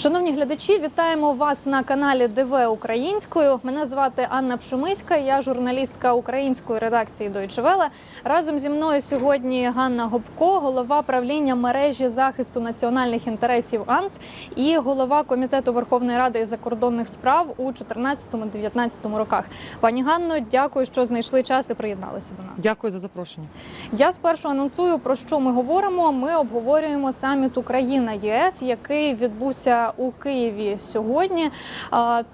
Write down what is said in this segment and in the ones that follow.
Шановні глядачі, вітаємо вас на каналі ДВ Українською. Мене звати Анна Пшемиська, я журналістка української редакції Deutsche Welle. Разом зі мною сьогодні Ганна Гопко, голова правління мережі захисту національних інтересів АНС і голова комітету Верховної Ради із закордонних справ у 2014-2019 роках. Пані Ганно, дякую, що знайшли час і приєдналися до нас. Дякую за запрошення. Я спершу анонсую про що ми говоримо. Ми обговорюємо саміт Україна ЄС, який відбувся у Києві сьогодні.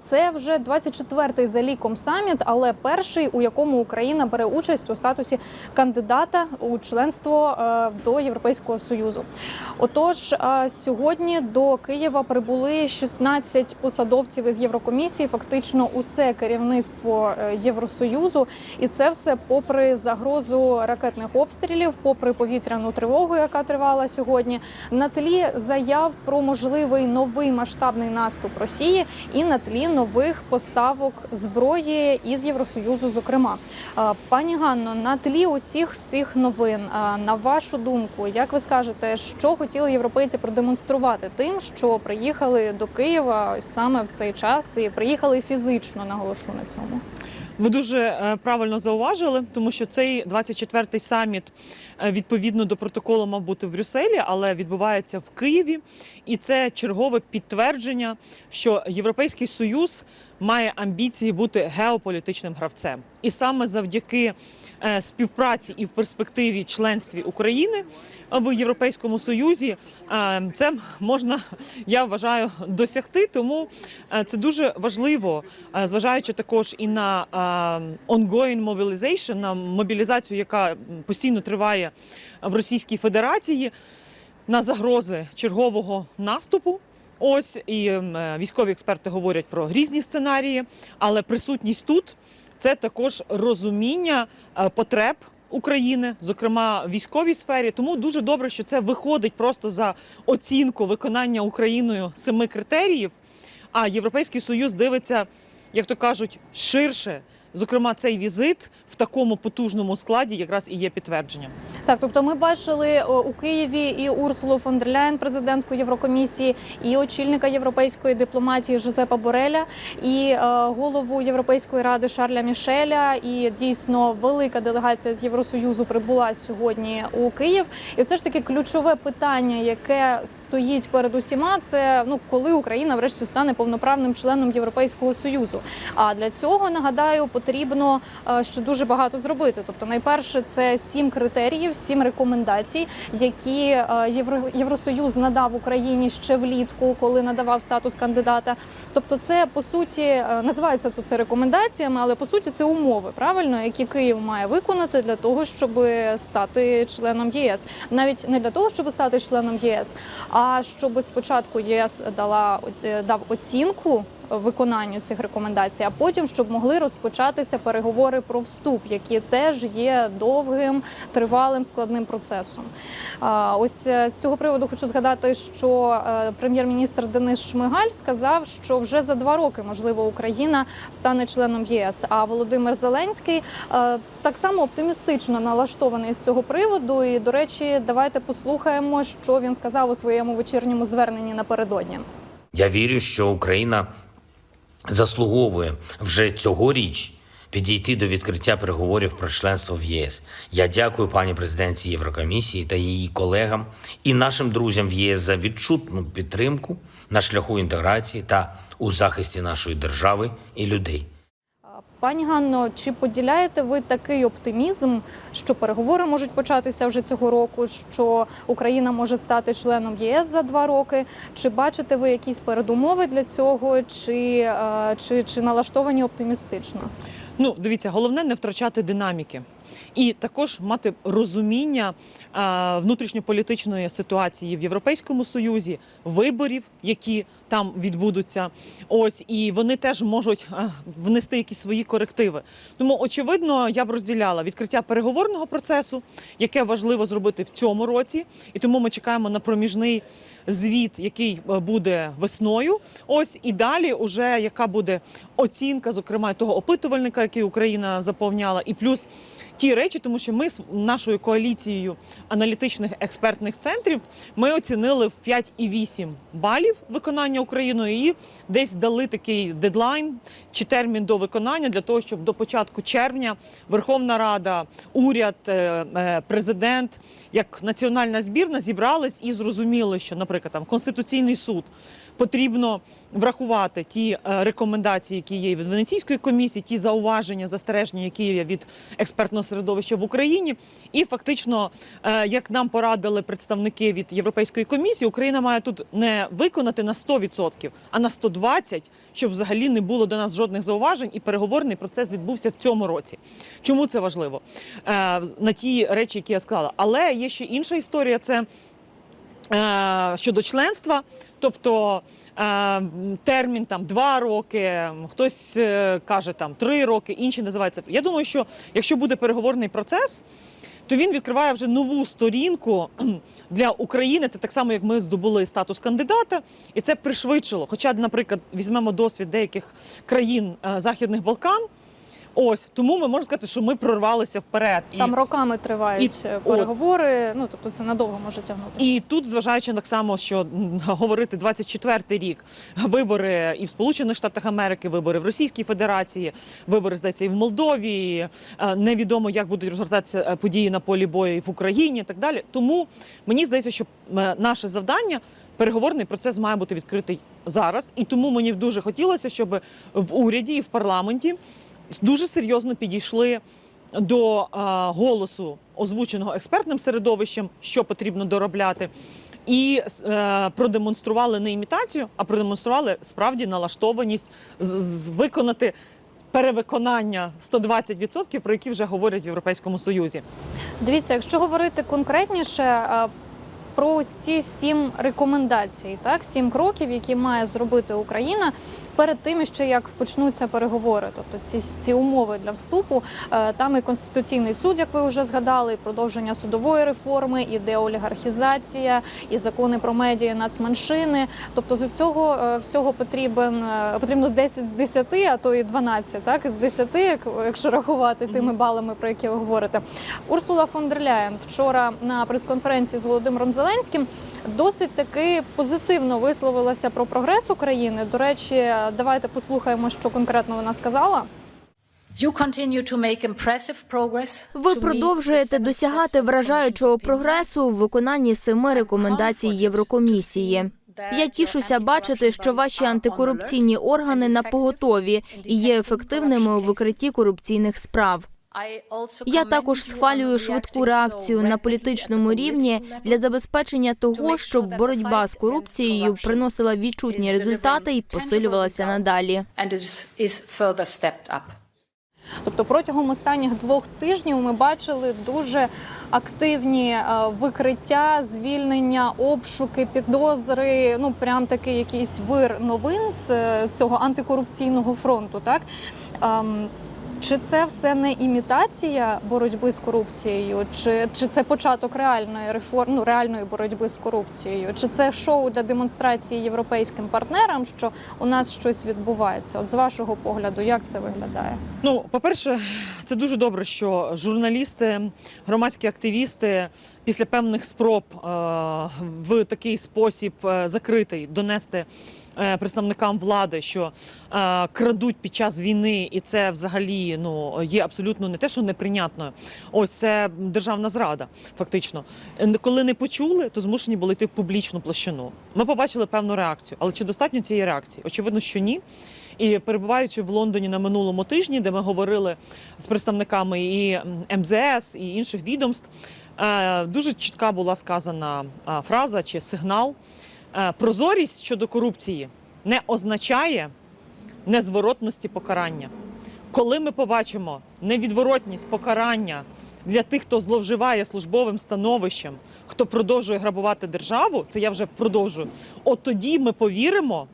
Це вже 24-й за ліком саміт, але перший, у якому Україна бере участь у статусі кандидата у членство е, до Європейського союзу. Отож, е, сьогодні до Києва прибули 16 посадовців із Єврокомісії, фактично усе керівництво е, Євросоюзу, і це все попри загрозу ракетних обстрілів, попри повітряну тривогу, яка тривала сьогодні, на тлі заяв про можливий новий масштабний наступ Росії і на тлі нових поставок зброї із Євросоюзу. Зокрема, Е, пані Ганно, на тлі усіх всіх новин, е, на вашу думку, як ви скажете, що хотіли європейці продемонструвати тим, що приїхали до Києва саме в цей час і приїхали фізично, наголошу на цьому. Ви дуже е, правильно зауважили, тому що цей 24-й саміт е, відповідно до протоколу мав бути в Брюсселі, але відбувається в Києві, і це чергове підтвердження, що Європейський Союз має амбіції бути геополітичним гравцем, і саме завдяки е, співпраці і в перспективі членстві України в Європейському Союзі е, це можна, я вважаю, досягти. Тому е, це дуже важливо, зважаючи також і на ongoing mobilization, на мобілізацію, яка постійно триває в Російській Федерації, на загрози чергового наступу. Ось і ем, е, військові експерти говорять про різні сценарії, але присутність тут це також розуміння е, потреб України, зокрема військовій сфері. Тому дуже добре, що це виходить просто за оцінку виконання Україною семи критеріїв. А Європейський Союз дивиться, як то кажуть, ширше. Зокрема, цей візит в такому потужному складі якраз і є підтвердженням. Так, тобто ми бачили у Києві і Урсулу фон дер Ляєн, президентку Єврокомісії, і очільника європейської дипломатії Жозепа Бореля, і е, голову Європейської ради Шарля Мішеля. І дійсно велика делегація з Євросоюзу прибула сьогодні у Київ. І все ж таки ключове питання, яке стоїть перед усіма, це ну коли Україна врешті стане повноправним членом Європейського союзу. А для цього нагадаю, потрібно е, ще дуже багато зробити. Тобто, найперше, це сім критеріїв, сім рекомендацій, які е, Євросоюз надав Україні ще влітку, коли надавав статус кандидата. Тобто, це по суті е, називається то це рекомендаціями, але по суті це умови, правильно, які Київ має виконати для того, щоб стати членом ЄС. Навіть не для того, щоб стати членом ЄС, а щоб спочатку ЄС дала е, дав оцінку виконанню цих рекомендацій, а потім щоб могли розпочатися переговори про вступ, які теж є довгим, тривалим складним процесом. Ось е, з цього приводу хочу згадати, що е, прем'єр-міністр Денис Шмигаль сказав, що вже за два роки можливо Україна стане членом ЄС. А Володимир Зеленський е, так само оптимістично налаштований з цього приводу. І до речі, давайте послухаємо, що він сказав у своєму вечірньому зверненні напередодні. Я вірю, що Україна заслуговує вже цьогоріч підійти до відкриття переговорів про членство в ЄС. Я дякую пані президенції Єврокомісії та її колегам і нашим друзям в ЄС за відчутну підтримку на шляху інтеграції та у захисті нашої держави і людей. Пані Ганно, чи поділяєте ви такий оптимізм, що переговори можуть початися вже цього року, що Україна може стати членом ЄС за два роки? Чи бачите ви якісь передумови для цього, чи, е, чи, чи налаштовані оптимістично? Ну, дивіться, головне не втрачати динаміки. І також мати розуміння а, внутрішньополітичної ситуації в Європейському Союзі, виборів, які там відбудуться. Ось і вони теж можуть внести якісь свої корективи. Тому, очевидно, я б розділяла відкриття переговорного процесу, яке важливо зробити в цьому році, і тому ми чекаємо на проміжний звіт, який е, буде весною. Ось і далі, уже яка буде оцінка, зокрема того опитувальника, який Україна заповняла, і плюс ті речі, тому що ми з нашою коаліцією аналітичних експертних центрів ми оцінили в 5,8 балів виконання Україною і десь дали такий дедлайн чи термін до виконання для того, щоб до початку червня Верховна Рада, уряд, е, е, президент, як національна збірна зібрались і зрозуміли, що, наприклад, там Конституційний суд потрібно врахувати ті е, рекомендації, які є від Венеційської комісії, ті зауваження, застереження, які є від експертного середовища в Україні. І фактично, як нам порадили представники від Європейської комісії, Україна має тут не виконати на 100%, а на 120%, щоб взагалі не було до нас жодних зауважень, і переговорний процес відбувся в цьому році. Чому це важливо? Е, На ті речі, які я сказала. Але є ще інша історія. Це е, щодо членства, тобто е, термін там два роки, хтось е, каже там три роки, інші називаються. Я думаю, що якщо буде переговорний процес. То він відкриває вже нову сторінку для України. Це так само, як ми здобули статус кандидата, і це пришвидшило. Хоча, наприклад, візьмемо досвід деяких країн е, Західних Балкан. Ось тому ми можемо сказати, що ми прорвалися вперед. І- Там роками тривають І- е, переговори. Ну тобто це надовго може тягнутися. І тут, зважаючи так само, що говорити 24-й рік вибори і в Сполучених Штатах Америки, вибори в Російській Федерації, вибори здається і в Молдові. е, Невідомо, як будуть розгортатися е, події на полі бою і в Україні, і так далі. Тому мені здається, що наше завдання. Переговорний процес має бути відкритий зараз, і тому мені дуже хотілося, щоб в уряді і в парламенті дуже серйозно підійшли до голосу, озвученого експертним середовищем, що потрібно доробляти, і е, продемонстрували не імітацію, а продемонстрували справді налаштованість з, з- виконати перевиконання 120%, про які вже говорять в Європейському Союзі. Дивіться, якщо говорити конкретніше е, про ось ці сім рекомендацій, так сім кроків, які має зробити Україна перед тим, ще як почнуться переговори, тобто ці, ці умови для вступу. Е, Там і конституційний суд, як ви вже згадали, і продовження судової реформи, і деолігархізація, і закони про медіа, нацменшини. Тобто з цього е, всього потрібен е, потрібно 10 з 10, а то і 12, так з 10, як- якщо рахувати тими балами, про які ви говорите. Урсула фон дер Ляєн вчора на прес-конференції з Володимиром Зеленським досить таки позитивно висловилася про прогрес України. До речі, давайте послухаємо, що конкретно вона сказала. Ви продовжуєте досягати вражаючого прогресу у виконанні семи рекомендацій Єврокомісії. Я тішуся бачити, що ваші антикорупційні органи на поготові і є ефективними у викритті корупційних справ. Я також схвалюю швидку реакцію на політичному рівні для забезпечення того, щоб боротьба з корупцією приносила відчутні результати і посилювалася надалі. Тобто протягом останніх двох тижнів ми бачили дуже активні е, викриття, звільнення, обшуки, підозри. Ну прям такий якийсь вир новин з е, цього антикорупційного фронту. Так Ем, чи це все не імітація боротьби з корупцією, чи, чи це початок реальної реформ, ну, реальної боротьби з корупцією? Чи це шоу для демонстрації європейським партнерам, що у нас щось відбувається? От з вашого погляду, як це виглядає? Ну, по-перше, це дуже добре, що журналісти, громадські активісти після певних спроб е, в такий спосіб е, закритий донести е, представникам влади, що крадуть під час війни, і це взагалі ну є абсолютно не те, що неприйнятною. Ось це державна зрада, фактично. Коли не почули, то змушені були йти в публічну площину. Ми побачили певну реакцію, але чи достатньо цієї реакції? Очевидно, що ні. І перебуваючи в Лондоні на минулому тижні, де ми говорили з представниками і МЗС, і інших відомств, дуже чітка була сказана е, фраза чи сигнал. Е, Прозорість щодо корупції не означає незворотності покарання. Коли ми побачимо невідворотність покарання для тих, хто зловживає службовим становищем, хто продовжує грабувати державу, це я вже продовжую. От тоді ми повіримо,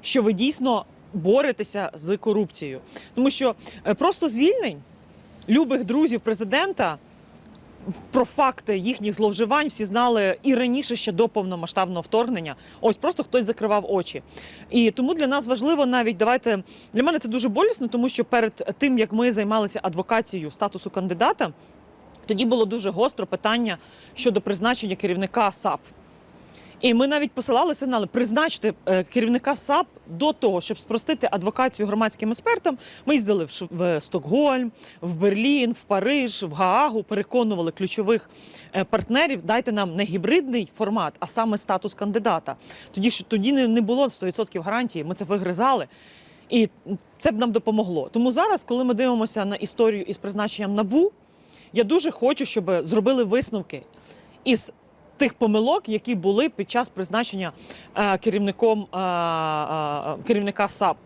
що ви дійсно боретеся з корупцією. Тому що е, просто звільнень любих друзів президента про факти їхніх зловживань всі знали і раніше ще до повномасштабного вторгнення. Ось просто хтось закривав очі. І тому для нас важливо навіть давайте для мене це дуже болісно, тому що перед тим як ми займалися адвокацією статусу кандидата, тоді було дуже гостро питання щодо призначення керівника САП. І ми навіть посилали сигнали призначити е, керівника САП до того, щоб спростити адвокацію громадським експертам. Ми їздили в, в Стокгольм, в Берлін, в Париж, в Гаагу, переконували ключових е, партнерів. Дайте нам не гібридний формат, а саме статус кандидата. Тоді ж тоді не було 100% гарантії. Ми це вигризали. І це б нам допомогло. Тому зараз, коли ми дивимося на історію із призначенням набу, я дуже хочу, щоб зробили висновки із тих помилок, які були під час призначення е, керівником е, е, керівника САП.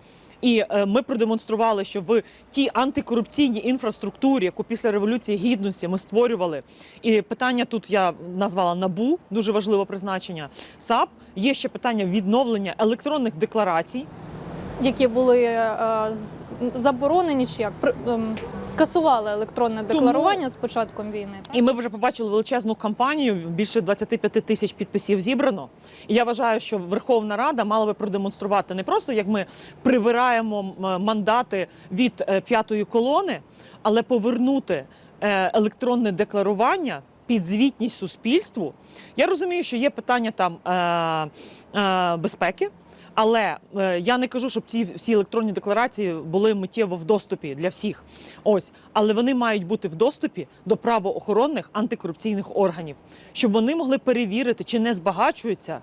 І ми продемонстрували, що в тій антикорупційній інфраструктурі, яку після революції гідності ми створювали, і питання тут я назвала набу, дуже важливе призначення САП. Є ще питання відновлення електронних декларацій. Які були е, заборонені чи як ем, скасували електронне декларування з початком війни. так? І ми вже побачили величезну кампанію. Більше 25 тисяч підписів зібрано. І я вважаю, що Верховна Рада мала би продемонструвати не просто як ми прибираємо мандати від е, п'ятої колони, але повернути е, електронне декларування. Під звітність суспільству. Я розумію, що є питання там е, е, безпеки, але е, я не кажу, щоб ці всі електронні декларації були миттєво в доступі для всіх. Ось, але вони мають бути в доступі до правоохоронних антикорупційних органів, щоб вони могли перевірити, чи не збагачуються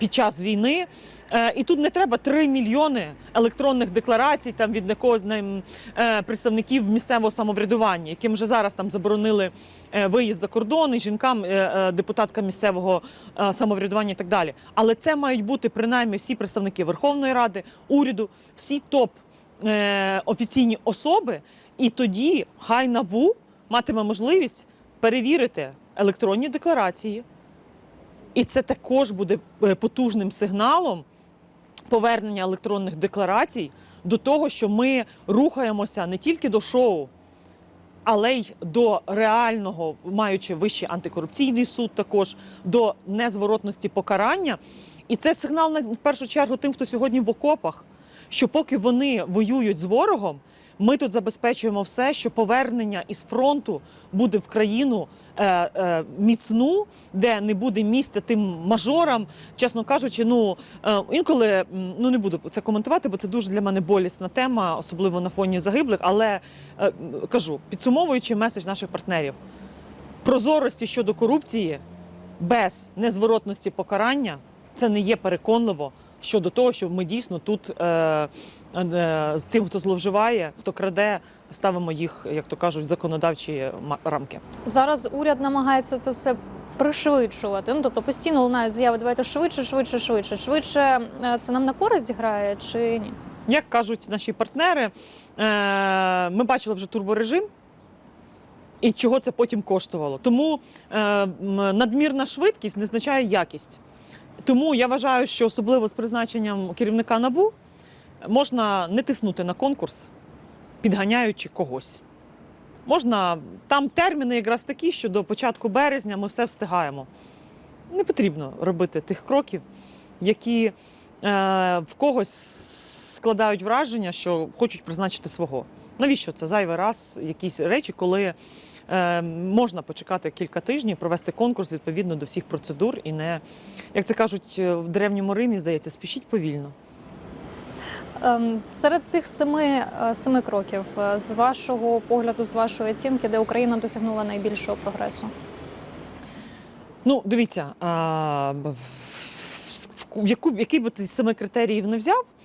під час війни. Е, і тут не треба 3 мільйони електронних декларацій там від якогось ним, е, представників місцевого самоврядування, яким вже зараз там заборонили е, виїзд за кордон і жінкам, депутаткам місцевого самоврядування і так далі. Але це мають бути принаймні всі представники Верховної Ради, уряду, всі топ офіційні особи, і тоді хай набу матиме можливість перевірити електронні декларації. І це також буде е, потужним сигналом повернення електронних декларацій до того, що ми рухаємося не тільки до шоу, але й до реального, маючи вищий антикорупційний суд, також до незворотності покарання. І це сигнал на- в першу чергу тим, хто сьогодні в окопах, що поки вони воюють з ворогом, ми тут забезпечуємо все, що повернення із фронту буде в країну е, е, міцну, де не буде місця тим мажорам. Чесно кажучи, ну е, інколи ну не буду це коментувати, бо це дуже для мене болісна тема, особливо на фоні загиблих. Але е, кажу, підсумовуючи меседж наших партнерів, прозорості щодо корупції без незворотності покарання це не є переконливо щодо того, що ми дійсно тут е, е, з тим, хто зловживає, хто краде, ставимо їх, як то кажуть, в законодавчі рамки. Зараз уряд намагається це все пришвидшувати. Ну тобто постійно лунають заяви. Давайте швидше, швидше, швидше. Швидше е, це нам на користь грає чи ні? Як кажуть наші партнери, е, ми бачили вже турборежим. І чого це потім коштувало. Тому е, надмірна швидкість не означає якість. Тому я вважаю, що особливо з призначенням керівника набу можна не тиснути на конкурс, підганяючи когось. Можна там терміни якраз такі, що до початку березня ми все встигаємо. Не потрібно робити тих кроків, які е, в когось складають враження, що хочуть призначити свого. Навіщо це зайвий раз якісь речі, коли можна почекати кілька тижнів, провести конкурс відповідно до всіх процедур і не, як це кажуть е, в древньому Римі, здається, спішіть повільно. Ем, Серед цих семи, е, семи кроків, е, з вашого погляду, з вашої оцінки, де Україна досягнула найбільшого прогресу? Ну, дивіться, в, в, в яку, який би ти з семи критеріїв не взяв, е,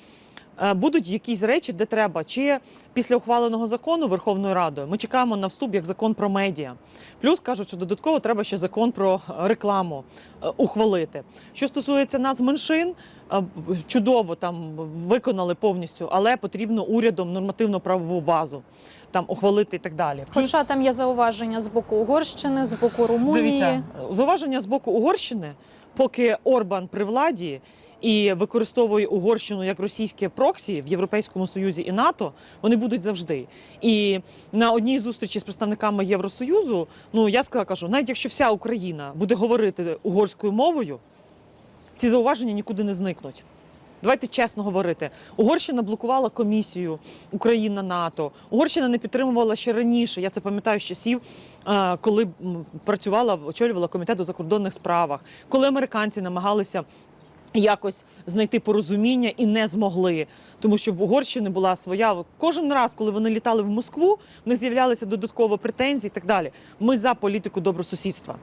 будуть якісь речі, де треба. Чи після ухваленого закону Верховною Радою ми чекаємо на вступ як закон про медіа. Плюс кажуть, що додатково треба ще закон про рекламу е, ухвалити. Що стосується нас меншин, е, чудово там виконали повністю, але потрібно урядом нормативно-правову базу там ухвалити і так далі. Хоча там є зауваження з боку Угорщини, з боку Румунії. Дивіться, зауваження з боку Угорщини, поки Орбан при владі і використовує Угорщину як російське проксі в Європейському Союзі і НАТО, вони будуть завжди. І на одній зустрічі з представниками Євросоюзу, ну я сказала, кажу, навіть якщо вся Україна буде говорити угорською мовою, ці зауваження нікуди не зникнуть. Давайте чесно говорити. Угорщина блокувала комісію Україна НАТО. Угорщина не підтримувала ще раніше. Я це пам'ятаю з часів, е, коли працювала, очолювала комітет у закордонних справах, коли американці намагалися. Якось знайти порозуміння і не змогли, тому що в Угорщини була своя кожен раз, коли вони літали в Москву, в них з'являлися додатково претензії і так далі. Ми за політику добросусідства.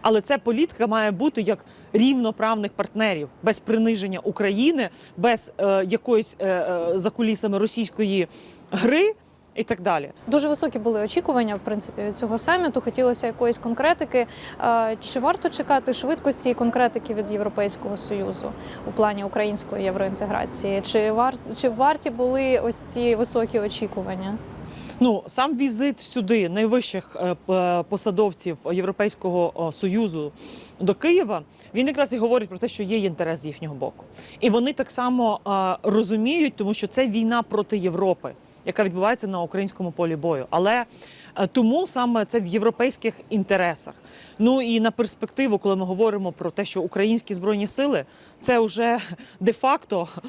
Але ця політика має бути як рівноправних партнерів, без приниження України, без е, якоїсь е, е, за кулісами російської гри і так далі. Дуже високі були очікування, в принципі, від цього саміту. Хотілося якоїсь конкретики. Е, Чи варто чекати швидкості і конкретики від Європейського союзу у плані української євроінтеграції? Чи вар чи варті були ось ці високі очікування? Ну сам візит сюди найвищих е, посадовців Європейського союзу до Києва. Він якраз і говорить про те, що є інтерес з їхнього боку, і вони так само е, розуміють, тому що це війна проти Європи. Яка відбувається на українському полі бою, але е, тому саме це в європейських інтересах. Ну і на перспективу, коли ми говоримо про те, що українські збройні сили це вже де-факто е,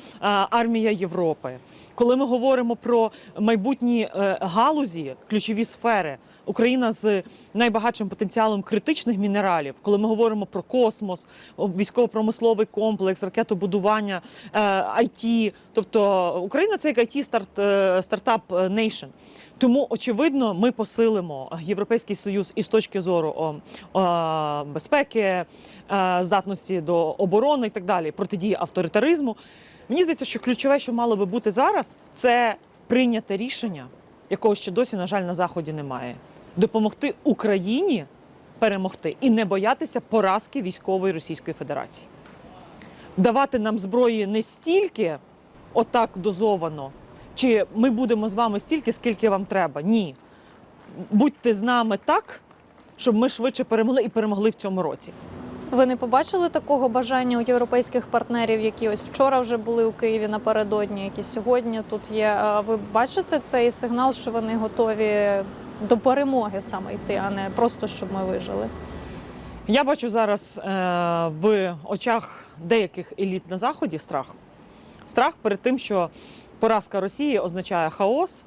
армія Європи. Коли ми говоримо про майбутні е, галузі, ключові сфери, Україна з найбагатшим потенціалом критичних мінералів, коли ми говоримо про космос, військово-промисловий комплекс, ракетобудування, е, IT, тобто Україна це як IT старт, е, стартап е, нейшн. Тому очевидно, ми посилимо європейський союз із точки зору о, о, безпеки, е, здатності до оборони і так далі, протидії авторитаризму. Мені здається, що ключове, що мало би бути зараз, це прийняте рішення, якого ще досі, на жаль, на заході немає. Допомогти Україні перемогти і не боятися поразки військової Російської Федерації. Давати нам зброї не стільки, отак дозовано, чи ми будемо з вами стільки, скільки вам треба. Ні. Будьте з нами так, щоб ми швидше перемогли і перемогли в цьому році. Ви не побачили такого бажання у європейських партнерів, які ось вчора вже були у Києві напередодні, які сьогодні тут є. Ви бачите цей сигнал, що вони готові до перемоги саме йти, а не просто щоб ми вижили? Я бачу зараз е, в очах деяких еліт на заході страх. Страх перед тим, що поразка Росії означає хаос.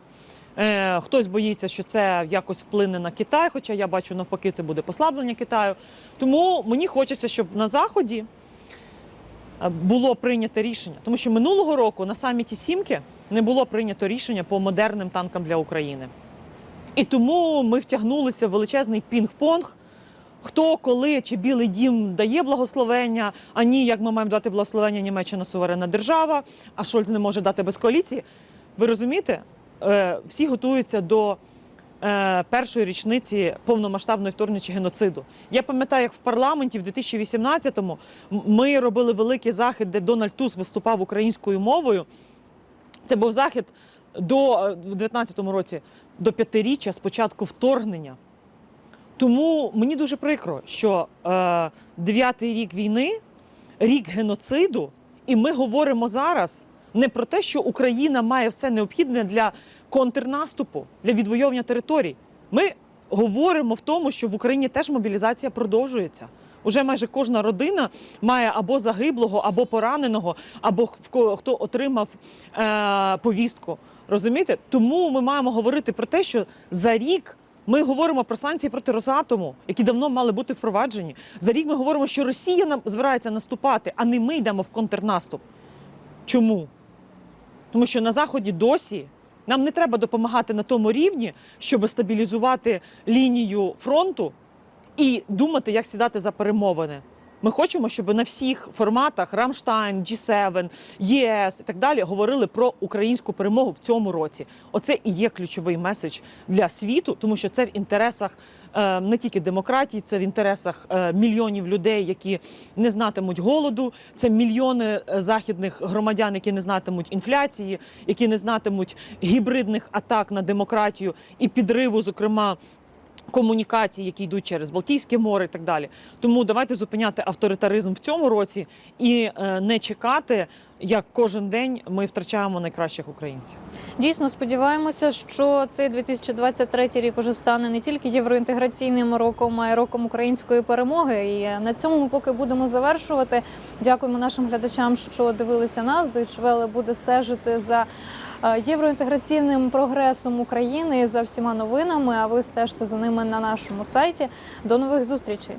Е, хтось боїться, що це якось вплине на Китай, хоча я бачу навпаки, це буде послаблення Китаю. Тому мені хочеться, щоб на заході е, було прийнято рішення, тому що минулого року на саміті Сімки не було прийнято рішення по модерним танкам для України. І тому ми втягнулися в величезний пінг-понг. Хто, коли чи Білий Дім дає благословення, а ні, як ми маємо дати благословення Німеччина суверенна держава, а Шольц не може дати без коаліції. Ви розумієте? Е, Всі готуються до е, першої річниці повномасштабної вторгнення чи геноциду. Я пам'ятаю, як в парламенті в 2018-му ми робили великий захід, де Дональд Туск виступав українською мовою. Це був захід до е, в 19-му році до п'ятиріччя спочатку вторгнення. Тому мені дуже прикро, що е, дев'ятий рік війни, рік геноциду, і ми говоримо зараз не про те, що Україна має все необхідне для контрнаступу, для відвоювання територій. Ми говоримо в тому, що в Україні теж мобілізація продовжується. Уже майже кожна родина має або загиблого, або пораненого, або хто отримав е, повістку. Розумієте? Тому ми маємо говорити про те, що за рік ми говоримо про санкції проти Росатому, які давно мали бути впроваджені. За рік ми говоримо, що Росія нам збирається наступати, а не ми йдемо в контрнаступ. Чому? Тому що на заході досі нам не треба допомагати на тому рівні, щоб стабілізувати лінію фронту і думати, як сідати за перемовини. Ми хочемо, щоб на всіх форматах Рамштайн, G7, ЄС і так далі говорили про українську перемогу в цьому році. Оце і є ключовий меседж для світу, тому що це в інтересах е, не тільки демократії, це в інтересах е, мільйонів людей, які не знатимуть голоду. Це мільйони е, західних громадян, які не знатимуть інфляції, які не знатимуть гібридних атак на демократію і підриву, зокрема комунікацій, які йдуть через Балтійське море і так далі. Тому давайте зупиняти авторитаризм в цьому році і е, не чекати, як кожен день ми втрачаємо найкращих українців. Дійсно сподіваємося, що цей 2023 рік уже стане не тільки євроінтеграційним роком, а й роком української перемоги. І на цьому ми поки будемо завершувати. Дякуємо нашим глядачам, що дивилися нас. Deutsche Welle буде стежити за е, євроінтеграційним прогресом України за всіма новинами. А ви стежте за ними на нашому сайті. До нових зустрічей.